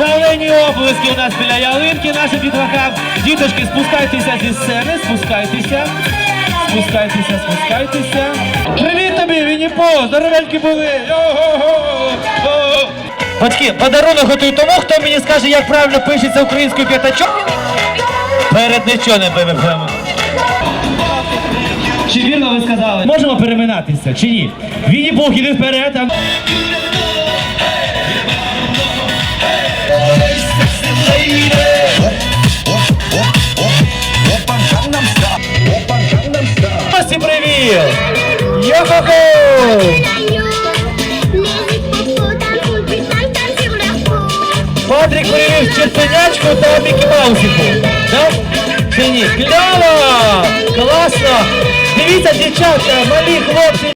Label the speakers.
Speaker 1: у нас біля ялинки нашим дітлахам. Діточки, спускайтеся зі сцени, спускайтеся. Спускайтеся, спускайтеся. Привіт тобі, Вінні-По! Здоровенькі були! Батьки, подарунок готую тому, хто мені скаже, як правильно пишеться українською п'ятачок. Перед нічого не виберемо. Чи вірно ви сказали? Можемо переминатися, чи ні? Вінні Пух, іди вперед. а- Привіт! Йо-хо-хо! Патрік привів черпенячку та Мікі Маусіку. Так? Чи ні? Кльово! Класно! Дивіться, дівчата, малі хлопці.